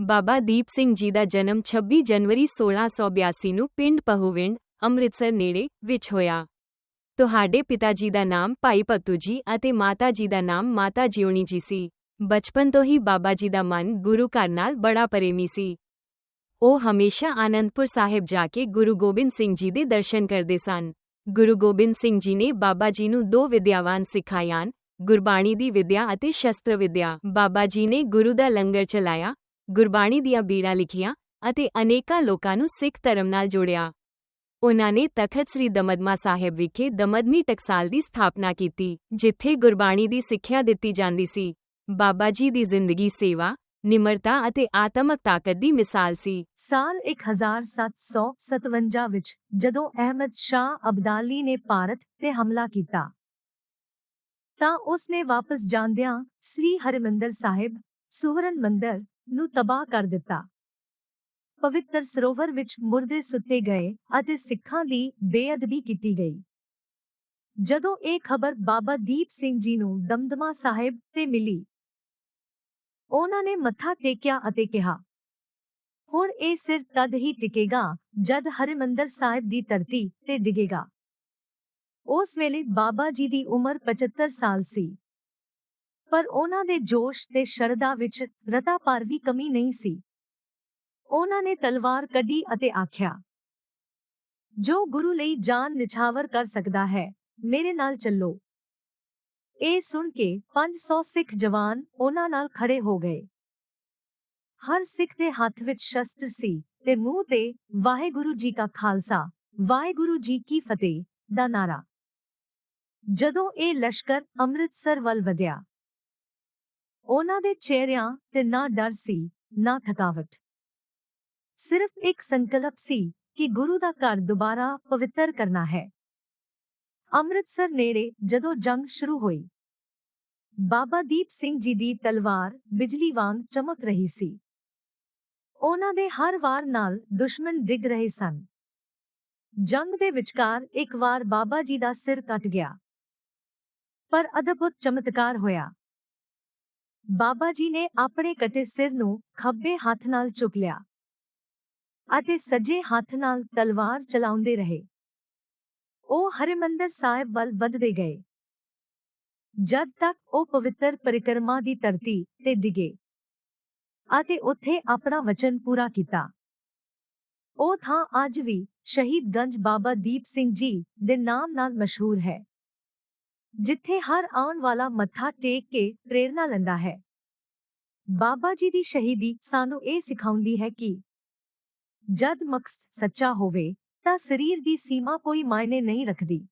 ਬਾਬਾ ਦੀਪ ਸਿੰਘ ਜੀ ਦਾ ਜਨਮ 26 ਜਨਵਰੀ 1682 ਨੂੰ ਪਿੰਡ ਪਹੂਵਿੰਡ, ਅੰਮ੍ਰਿਤਸਰ ਨੇੜੇ ਵਿੱਚ ਹੋਇਆ। ਤੁਹਾਡੇ ਪਿਤਾ ਜੀ ਦਾ ਨਾਮ ਭਾਈ ਭਗਤੂ ਜੀ ਅਤੇ ਮਾਤਾ ਜੀ ਦਾ ਨਾਮ ਮਾਤਾ ਜਿਉਣੀ ਜੀ ਸੀ। ਬਚਪਨ ਤੋਂ ਹੀ ਬਾਬਾ ਜੀ ਦਾ ਮਨ ਗੁਰੂ ਘਰ ਨਾਲ ਬੜਾ ਪ੍ਰੇਮੀ ਸੀ। ਉਹ ਹਮੇਸ਼ਾ ਆਨੰਦਪੁਰ ਸਾਹਿਬ ਜਾ ਕੇ ਗੁਰੂ ਗੋਬਿੰਦ ਸਿੰਘ ਜੀ ਦੇ ਦਰਸ਼ਨ ਕਰਦੇ ਸਨ। ਗੁਰੂ ਗੋਬਿੰਦ ਸਿੰਘ ਜੀ ਨੇ ਬਾਬਾ ਜੀ ਨੂੰ ਦੋ ਵਿਦਿਆਵਾਨ ਸਿਖਾਇਆਨ ਗੁਰਬਾਣੀ ਦੀ ਵਿਦਿਆ ਅਤੇ ਸ਼ਸਤਰ ਵਿਦਿਆ। ਬਾਬਾ ਜੀ ਨੇ ਗੁਰੂ ਦਾ ਲੰਗਰ ਚਲਾਇਆ ਗੁਰਬਾਣੀ ਦੀਆਂ ਬੀੜਾਂ ਲਿਖੀਆਂ ਅਤੇ ਅਨੇਕਾਂ ਲੋਕਾਂ ਨੂੰ ਸਿੱਖ ਧਰਮ ਨਾਲ ਜੋੜਿਆ। ਉਨ੍ਹਾਂ ਨੇ ਤਖਤ ਸ੍ਰੀ ਦਮਦਮਾ ਸਾਹਿਬ ਵਿਖੇ ਦਮਦਮੀ ਟਕਸਾਲ ਦੀ ਸਥਾਪਨਾ ਕੀਤੀ, ਜਿੱਥੇ ਗੁਰਬਾਣੀ ਦੀ ਸਿੱਖਿਆ ਦਿੱਤੀ ਜਾਂਦੀ ਸੀ। ਬਾਬਾ ਜੀ ਦੀ ਜ਼ਿੰਦਗੀ ਸੇਵਾ, ਨਿਮਰਤਾ ਅਤੇ ਆਤਮਕ ਤਾਕਤ ਦੀ ਮਿਸਾਲ ਸੀ। ਸਾਲ 1757 ਵਿੱਚ ਜਦੋਂ ਅਹਿਮਦ ਸ਼ਾਹ ਅਬਦਾਲੀ ਨੇ ਭਾਰਤ ਤੇ ਹਮਲਾ ਕੀਤਾ, ਤਾਂ ਉਸ ਨੇ ਵਾਪਸ ਜਾਂਦਿਆਂ ਸ੍ਰੀ ਹਰਿਮੰਦਰ ਸਾਹਿਬ, ਸੁਹਰਨ ਮੰਦਰ ਨੂੰ ਤਬਾਹ ਕਰ ਦਿੱਤਾ। ਪਵਿੱਤਰ ਸਰੋਵਰ ਵਿੱਚ ਮੁਰਦੇ ਸੁੱਟੇ ਗਏ ਅਤੇ ਸਿੱਖਾਂ ਦੀ ਬੇਅਦਬੀ ਕੀਤੀ ਗਈ। ਜਦੋਂ ਇਹ ਖਬਰ ਬਾਬਾ ਦੀਪ ਸਿੰਘ ਜੀ ਨੂੰ ਦਮਦਮਾ ਸਾਹਿਬ ਤੇ ਮਿਲੀ, ਉਹਨਾਂ ਨੇ ਮੱਥਾ ਟੇਕਿਆ ਅਤੇ ਕਿਹਾ, ਹੁਣ ਇਹ ਸਿਰ ਤਦ ਹੀ ਟਿਕੇਗਾ ਜਦ ਹਰਿਮੰਦਰ ਸਾਹਿਬ ਦੀ ਧਰਤੀ ਤੇ ਡਿਗੇਗਾ। ਉਸ ਵੇਲੇ ਬਾਬਾ ਜੀ ਦੀ ਉਮਰ 75 ਸਾਲ ਸੀ। ਪਰ ਉਹਨਾਂ ਦੇ ਜੋਸ਼ ਤੇ ਸ਼ਰਧਾ ਵਿੱਚ ਰਤਾ ਪਰ ਵੀ ਕਮੀ ਨਹੀਂ ਸੀ। ਉਹਨਾਂ ਨੇ ਤਲਵਾਰ ਕੱਢੀ ਅਤੇ ਆਖਿਆ, ਜੋ ਗੁਰੂ ਲਈ ਜਾਨ ਨਿਛਾਵਰ ਕਰ ਸਕਦਾ ਹੈ, ਮੇਰੇ ਨਾਲ ਚੱਲੋ। ਇਹ ਸੁਣ ਕੇ 500 ਸਿੱਖ ਜਵਾਨ ਉਹਨਾਂ ਨਾਲ ਖੜੇ ਹੋ ਗਏ। ਹਰ ਸਿੱਖ ਦੇ ਹੱਥ ਵਿੱਚ ਸ਼ਸਤਰ ਸੀ ਤੇ ਮੂੰਹ ਤੇ ਵਾਹਿਗੁਰੂ ਜੀ ਕਾ ਖਾਲਸਾ, ਵਾਹਿਗੁਰੂ ਜੀ ਕੀ ਫਤਿਹ ਦਾ ਨਾਰਾ। ਜਦੋਂ ਇਹ ਲਸ਼ਕਰ ਅੰਮ੍ਰਿਤਸਰ ਵੱਲ ਵਧਿਆ ਉਹਨਾਂ ਦੇ ਚਿਹਰਿਆਂ ਤੇ ਨਾ ਡਰ ਸੀ, ਨਾ ਥਕਾਵਟ। ਸਿਰਫ ਇੱਕ ਸੰਕਲਪ ਸੀ ਕਿ ਗੁਰੂ ਦਾ ਘਰ ਦੁਬਾਰਾ ਪਵਿੱਤਰ ਕਰਨਾ ਹੈ। ਅੰਮ੍ਰਿਤਸਰ ਨੇੜੇ ਜਦੋਂ ਜੰਗ ਸ਼ੁਰੂ ਹੋਈ, ਬਾਬਾ ਦੀਪ ਸਿੰਘ ਜੀ ਦੀ ਤਲਵਾਰ ਬਿਜਲੀ ਵਾਂਗ ਚਮਕ ਰਹੀ ਸੀ। ਉਹਨਾਂ ਦੇ ਹਰ ਵਾਰ ਨਾਲ ਦੁਸ਼ਮਣ ਡਿੱਗ ਰਹੇ ਸਨ। ਜੰਗ ਦੇ ਵਿਚਕਾਰ ਇੱਕ ਵਾਰ ਬਾਬਾ ਜੀ ਦਾ ਸਿਰ ਕੱਟ ਗਿਆ। ਪਰ ਅਦਭੁਤ ਚਮਤਕਾਰ ਹੋਇਆ। ਬਾਬਾ ਜੀ ਨੇ ਆਪਣੇ ਕਟੇ ਸਿਰ ਨੂੰ ਖੱਬੇ ਹੱਥ ਨਾਲ ਚੁੱਕ ਲਿਆ ਅਤੇ ਸੱਜੇ ਹੱਥ ਨਾਲ ਤਲਵਾਰ ਚਲਾਉਂਦੇ ਰਹੇ। ਉਹ ਹਰਿਮੰਦਰ ਸਾਹਿਬ ਵੱਲ ਵਧਦੇ ਗਏ। ਜਦ ਤੱਕ ਉਹ ਪਵਿੱਤਰ ਪਰਿਕਰਮਾ ਦੀ ਧਰਤੀ ਤੇ ਡਿਗੇ ਅਤੇ ਉੱਥੇ ਆਪਣਾ ਵਚਨ ਪੂਰਾ ਕੀਤਾ। ਉਹ ਥਾਂ ਅੱਜ ਵੀ ਸ਼ਹੀਦ ਗੰਜ ਬਾਬਾ ਦੀਪ ਸਿੰਘ ਜੀ ਦੇ ਨਾਮ ਨਾਲ ਮਸ਼ਹੂਰ ਹੈ। ਜਿੱਥੇ ਹਰ ਆਉਣ ਵਾਲਾ ਮੱਥਾ ਟੇਕ ਕੇ ਪ੍ਰੇਰਣਾ ਲੈਂਦਾ ਹੈ। ਬਾਬਾ ਜੀ ਦੀ ਸ਼ਹੀਦੀ ਸਾਨੂੰ ਇਹ ਸਿਖਾਉਂਦੀ ਹੈ ਕਿ ਜਦ ਮਕਸਦ ਸੱਚਾ ਹੋਵੇ ਤਾਂ ਸਰੀਰ ਦੀ ਸੀਮਾ ਕੋਈ ਮਾਇਨੇ ਨਹੀਂ ਰੱਖਦੀ।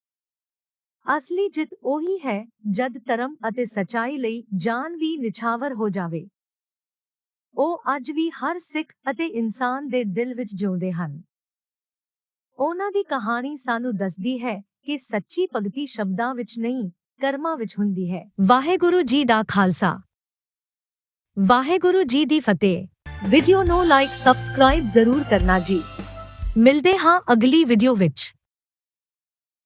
ਅਸਲੀ ਜਿੱਤ ਉਹੀ ਹੈ ਜਦ ਧਰਮ ਅਤੇ ਸਚਾਈ ਲਈ ਜਾਨ ਵੀ ਨਿਛਾਵਰ ਹੋ ਜਾਵੇ। ਉਹ ਅੱਜ ਵੀ ਹਰ ਸਿੱਖ ਅਤੇ ਇਨਸਾਨ ਦੇ ਦਿਲ ਵਿੱਚ ਜਿਉਂਦੇ ਹਨ। ਉਹਨਾਂ ਦੀ ਕਹਾਣੀ ਸਾਨੂੰ ਦੱਸਦੀ ਹੈ ਕਿ ਸੱਚੀ ਭਗਤੀ ਸ਼ਬਦਾਂ ਵਿੱਚ ਨਹੀਂ, ਕਰਮਾਂ ਵਿੱਚ ਹੁੰਦੀ ਹੈ। ਵਾਹਿਗੁਰੂ ਜੀ ਦਾ ਖਾਲਸਾ। ਵਾਹਿਗੁਰੂ ਜੀ ਦੀ ਫਤਿਹ। ਵੀਡੀਓ ਨੂੰ ਲਾਈਕ ਸਬਸਕ੍ਰਾਈਬ ਜ਼ਰੂਰ ਕਰਨਾ ਜੀ। ਮਿਲਦੇ ਹਾਂ ਅਗਲੀ ਵੀਡੀਓ ਵਿੱਚ।